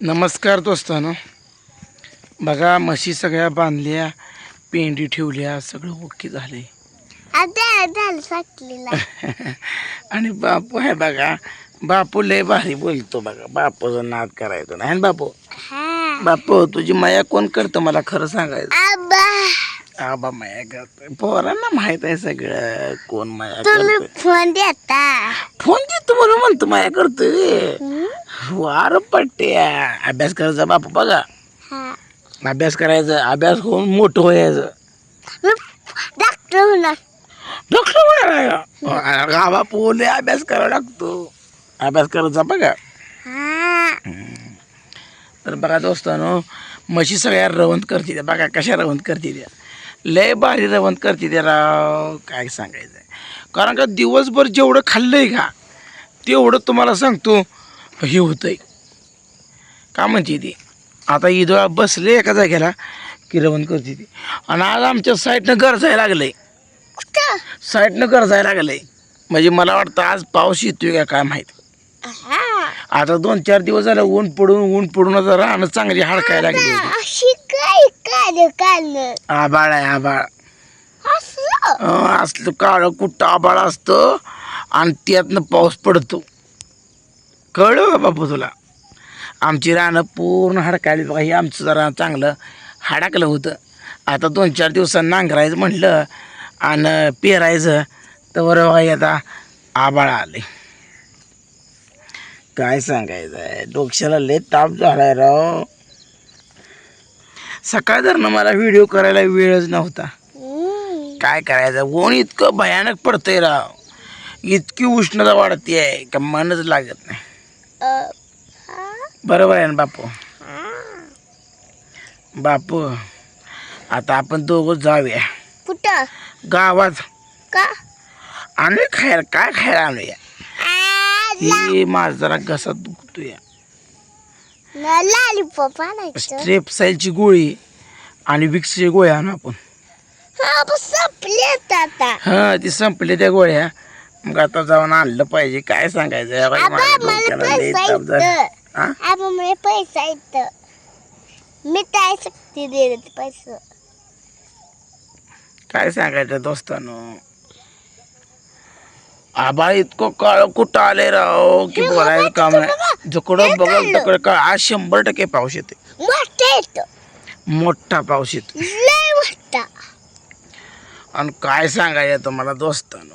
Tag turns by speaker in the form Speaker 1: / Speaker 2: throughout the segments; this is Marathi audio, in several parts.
Speaker 1: नमस्कार दोस्तानो. बघा म्हशी सगळ्या बांधल्या पेंडी ठेवल्या सगळं ओके झाले आणि बापू आहे बघा बापू लय भारी बोलतो बघा. बापूचा नाद करायचा नाही ना बापू?
Speaker 2: हा.
Speaker 1: बापू तुझी माया कोण करतं मला खरं सांगायचं?
Speaker 2: आबा.
Speaker 1: माया करतोय. पोरांना माहीत आहे सगळं कोण माया
Speaker 2: तुम्ही
Speaker 1: करतोय.
Speaker 2: फोन देता
Speaker 1: फोन देतो मला म्हणतो माया करतोय.
Speaker 2: हं?
Speaker 1: वार पट्ट्या अभ्यास करायचा बापू बघा.
Speaker 2: हा.
Speaker 1: अभ्यास करायचा अभ्यास होऊन मोठं व्हायचं.
Speaker 2: मी डॉक्टर होणार.
Speaker 1: डॉक्टर म्हणाला गावा पोले अभ्यास करावा लागतो. अभ्यास करायचा बघा.
Speaker 2: हा.
Speaker 1: तर बघा दोस्तानो म्हशी सगळ्या रवंत करते त्या. बघा कशा रवंत करते त्या. लय भारी रवंत करते त्या राव. काय सांगायचं कारण का दिवसभर जेवढं खाल्लंय का तेवढं तुम्हाला सांगतो हे होतंय. का म्हणते ती? आता ईदोळा बसले एका जागेला की रवंत करते ती. आणि आज आमच्या साईडनं गरजायला लागलंय.
Speaker 2: कुठं?
Speaker 1: साईडनं गरजायला लागलंय. म्हणजे मला वाटतं आज पाऊस येतोय का काय माहीत. आता दोन चार दिवस झालं ऊन पडून ऊन पडून आता राहणं चांगली हडकायला लागली होती. आबाळ आहे आबाळ. असलं काळं कुठं आबाळ असतं आणि त्यातनं पाऊस पडतो. कळलं का बापू तुला? आमची रानं पूर्ण हडकायली बघा हे आमचं जरा चांगलं हडकलं होतं. आता दोन चार दिवसांनी नांगरायचं म्हटलं आणि पेरायचं तर बरं बघा आता आबाळ आले काय सांगायचं आहे? डोक्याला लय ताप झालाय राव. सकाळ जर ना मला व्हिडिओ करायला वेळच नव्हता. काय करायचं? ऊन इतकं भयानक पडतंय राव. इतकी उष्णता वाढते आहे का मनच लागत नाही.
Speaker 2: हा,
Speaker 1: बरोबर आहे ना बापू?
Speaker 2: हा.
Speaker 1: बापू आता आपण दोघं जाऊया.
Speaker 2: कुठं?
Speaker 1: गावात.
Speaker 2: का?
Speaker 1: आणूया खायला काय खायला आणूया? हे माझा जरा घसा दुखतोय.
Speaker 2: लॉलीपॉप आणायचं.
Speaker 1: स्ट्रेप साईलची गोळी आणि विक्सची गोळ्या आणू आपण.
Speaker 2: हा संपलेत आता.
Speaker 1: हां ती संपली त्या गोळ्या. मग आता जाऊन आणलं पाहिजे. काय सांगायचं? या बाई,
Speaker 2: आबा
Speaker 1: माझ्या
Speaker 2: मला
Speaker 1: डोक्याला लय
Speaker 2: पैसा
Speaker 1: ताप झाला.
Speaker 2: येतं
Speaker 1: हा?
Speaker 2: आबा मला पैसा येतं मी काय शक्ती पैसा?
Speaker 1: काय सांगायचं दोस्तानो? आबाळ इतकं काळ कुठं आले राव? की बोलायचं काम नाही. जिकडं बघल तिकडं का आज शंभर टक्के पाऊस येते
Speaker 2: मोठा येतो.
Speaker 1: मोठा पाऊस येतो
Speaker 2: लय मोठा.
Speaker 1: आणि काय सांगायचं तुम्हाला दोस्तानो?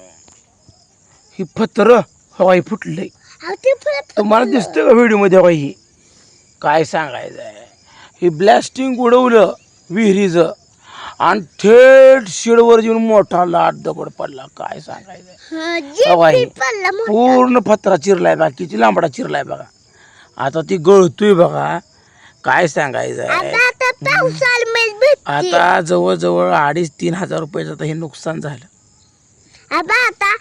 Speaker 1: ही पत्र हवाई फुटलंय तुम्हाला दिसतं का व्हिडिओमध्ये हवाई ही? काय सांगायचं आहे ही ब्लॅस्टिंग उडवलं विहिरीचं आणि थेट शिडवर येऊन मोठा लाट दगड पडला. काय सांगायचं
Speaker 2: हा, जे
Speaker 1: हवाई. पूर्ण पत्रा चिरलाय बघा. किती लांबडा चिरलाय बघा. आता ती गळतोय बघा. काय सांगायचं आहे
Speaker 2: आता आता
Speaker 1: जवळजवळ अडीच तीन हजार रुपयाचं आता हे नुकसान झालं.
Speaker 2: आबा आता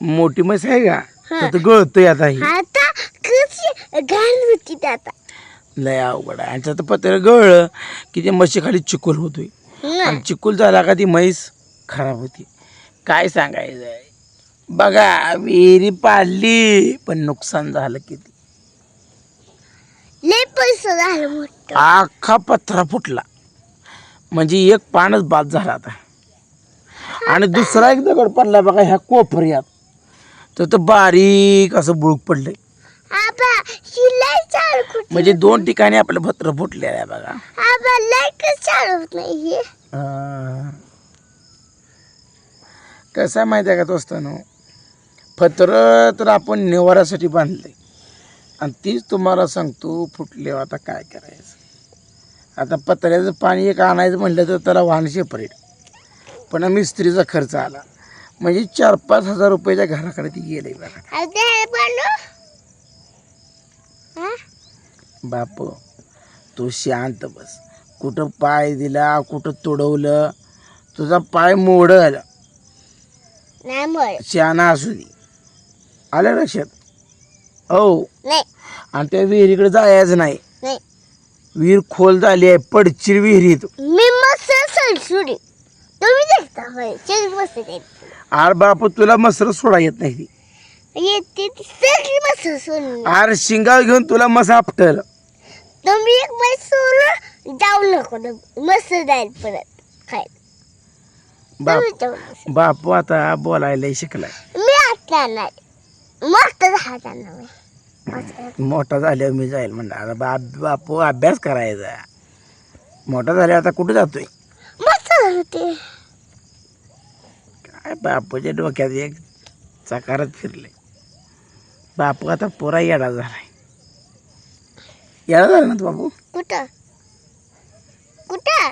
Speaker 1: मोठी. म्हैस आहे का. तर ते गळतोय आता ही.
Speaker 2: आता कशी घाण होती ते आता.
Speaker 1: लय अवघड आहे. आणि त्याचं पत्र गळलं की ते म्हशी खाली चिकोल होतोय. आणि चिकोल झाला का ती म्हैस खराब होती. काय सांगायचं आहे बघा विहिरी पाडली पण नुकसान झालं किती?
Speaker 2: पैसा झाला मोठा.
Speaker 1: अख्खा पत्रा फुटला. म्हणजे एक पानच बाद झाला आता. आणि दुसरा एक दगड पडला बघा ह्या कोपऱ्यात. तर तो बारीक असं बुळूक पडलंय.
Speaker 2: आबा ही लय चालू कुठे
Speaker 1: म्हणजे दोन ठिकाणी आपलं पत्र फुटलेलं आहे बघा.
Speaker 2: आबा लय कसं चालू होत नाही हे?
Speaker 1: अं, कसं आहे माहिती आहे का दोस्तानो? पत्र तर आपण निवारासाठी बांधले आणि तीच तुम्हाला सांगतो फुटले आता काय करायचं. आता पत्र्याचं पाणी एक आणायचं म्हटलं तर त्याला वाहन सेपरेट पण मिस्त्रीचा खर्च आला. म्हणजे चार पाच हजार रुपयाच्या घराकडे ती गेले बघा.
Speaker 2: हे हा?
Speaker 1: बाप तू शांत बस. कुठं पाय दिला कुठं तुडवलं तुझा पाय मोडल. शहाणा असू दे. आलं लक्षात? हो.
Speaker 2: नाही.
Speaker 1: आणि त्या विहिरीकडे जायचं नाही.
Speaker 2: नाही.
Speaker 1: विहीर खोल झाली आहे पडचिर विहिरीत.
Speaker 2: मी मस्त तुम्ही देखता होय
Speaker 1: आर बाप तुला मसर सोडा येत नाही. ती
Speaker 2: येते ती सगळी मस्त सोडून.
Speaker 1: अरे शिंगाव घेऊन तुला मस आपटल.
Speaker 2: तुम्ही एक बाई सोडून जाऊ नको तुम्ही. मस्त जाईल परत. खायला
Speaker 1: बाप
Speaker 2: तुम्ही जाऊ नका.
Speaker 1: बापू आता बोलायला शिकलाय.
Speaker 2: मी आता नाही. मस्त ना मी.
Speaker 1: मोठा झाल्यावर मी जाईल म्हणलं. आता बाप बापू अभ्यास करायचा. मोठा झाल्यावर आता कुठे जातोय? काय बापूच्या डोक्यात एक चकारच फिरले बापू आता पुरा येडा झालाय. येडा झाला ना तू बापू?
Speaker 2: कुठं? कुठं?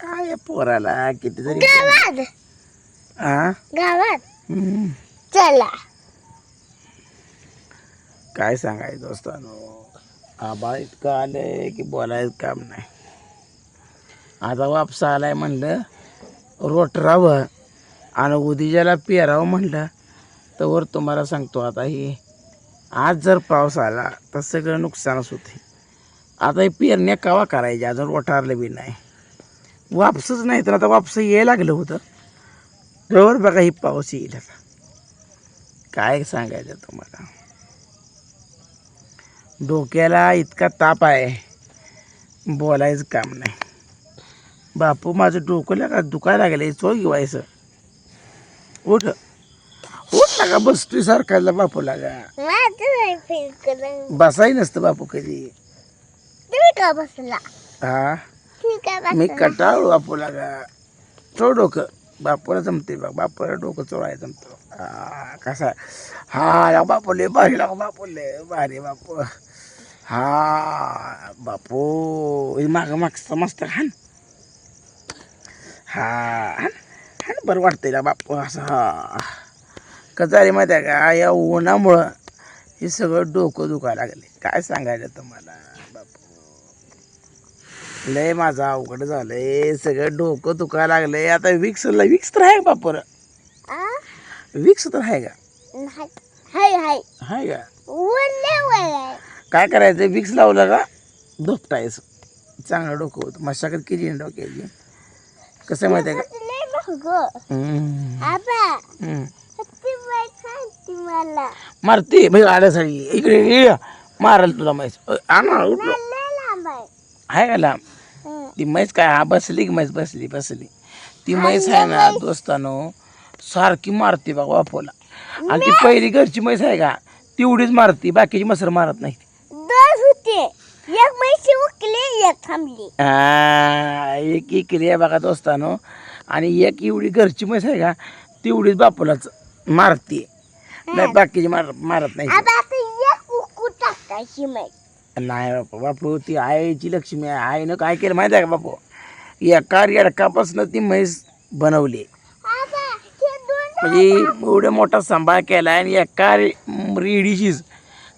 Speaker 1: काय या पोराला? कितीतरी
Speaker 2: गावात.
Speaker 1: हा
Speaker 2: गावात.
Speaker 1: हम्म.
Speaker 2: चला.
Speaker 1: काय सांगायचं दोस्तांनो? आबा इतकं आलंय की बोलायचं काम नाही. आता वापसा आलाय म्हणलं रोटरावं आणि उदिजाला पेरावं म्हणलं तर वर तुम्हाला सांगतो आता हे आज जर पाऊस आला तर सगळं नुकसानच होते आता हे पेरण्या कवा करायच्या? अजून रोटारलं बी नाही. वापसच नाही तर आता वापस यायला लागलं होतं. बरोबर बघा ही पाऊस येईल आता. काय सांगायचं तुम्हाला? डोक्याला इतका ताप आहे. बोलायचं काम नाही. बापू माझं डोकं लागा दुखायला लागलं चोळ घेवायचं उठ. उठ लागा बसतोय सारखायला बापू लागा बसाही नसतं बापू कधी.
Speaker 2: का बसला?
Speaker 1: हा? मी कटाळू बापू लागा चोळ डोकं. बापूला जमते बघ. बापूला डोकं चोळायला जमतं. हा कसा? हा लागा बापू लय भारी लागा बापू लय भारी बापू. हा बापू माग मागचं मस्त खान हा हान हान बरं वाटतंय ना बापू असं हा कसं आहे माहिती आहे का या उन्हामुळं हे सगळं डोकं दुखायला लागले काय सांगायचं तुम्हाला बापू लय माझं अवघड झालंय सगळं डोकं दुखायला लागलंय आता विक्सला विक्स तर आहे का बापर? विक्स तर आहे का.
Speaker 2: हाय हाय
Speaker 1: आहे का काय करायचं? विक्स लावलं का? धोपटायचं. चांगलं डोकं होतं. मशागत केली ना डोक्याची? कसं माहिती आहे का? मारते. भाई आल्यासाठी इकडे ये मारल तुला म्हैस. आण ना, उठलो
Speaker 2: आहे.
Speaker 1: का लांब. ती म्हैस काय? हा बसली की म्हैस बसली बसली. ती म्हैस आहे ना दोस्तानो सारखी मारते बघा वापोला आणि ती पहिली घरची म्हैस आहे का? तेवढीच मारते. बाकीची मसर मारत नाही
Speaker 2: एक म्हैशी उकली एक थांबली
Speaker 1: आ, एक इकली आहे बघा दोस्तानो आणि एक एवढी घरची म्हैस आहे का तेवढीच बापूलाच मारते नाही बाकीची मार मारत नाही
Speaker 2: आता आता एक कुकू टाकायची माहिती
Speaker 1: नाही बापू बापू ती आईची लक्ष्मी आहे आईनं काय केलं माहिती आहे का बापू एका रेडकापासून ती म्हैस बनवली
Speaker 2: हे दोन
Speaker 1: म्हणजे एवढा मोठा सांभाळ केला आणि एका रे- रेडीशीच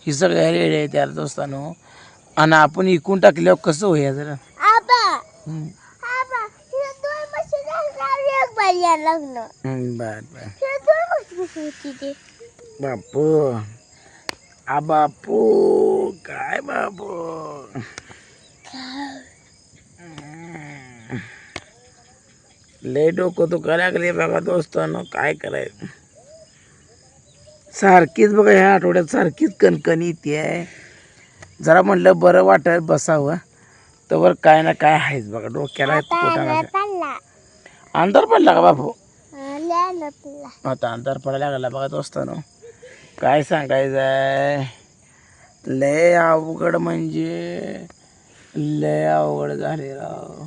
Speaker 1: ही सगळ्या रेड्या आहेत त्याला दोस्तानो आणि आपण इकून टाकल्यावर कसं होईल जरा?
Speaker 2: आबा
Speaker 1: हम्म.
Speaker 2: आबा दोन म्हशी लागणार एक बाई या लग्न
Speaker 1: हम्म, बर बर.
Speaker 2: दोन म्हशी कशी होती ते?
Speaker 1: बापू आ बापू काय बापू. लय डोकं दुखा लागले बघा दोस्तानं काय करायचं? सारखीच बघा ह्या आठवड्यात सारखीच कणकण येते आहे जरा म्हणलं बरं वाटत बसावं. तर काय ना काय आहेच बघा डोक्याला पोटाला अंधार पडला. का बापू आता अंधार पडायला लागला बघा दोस्तानो. काय सांगायचं आहे लय अवघड म्हणजे लय अवघड झाले राव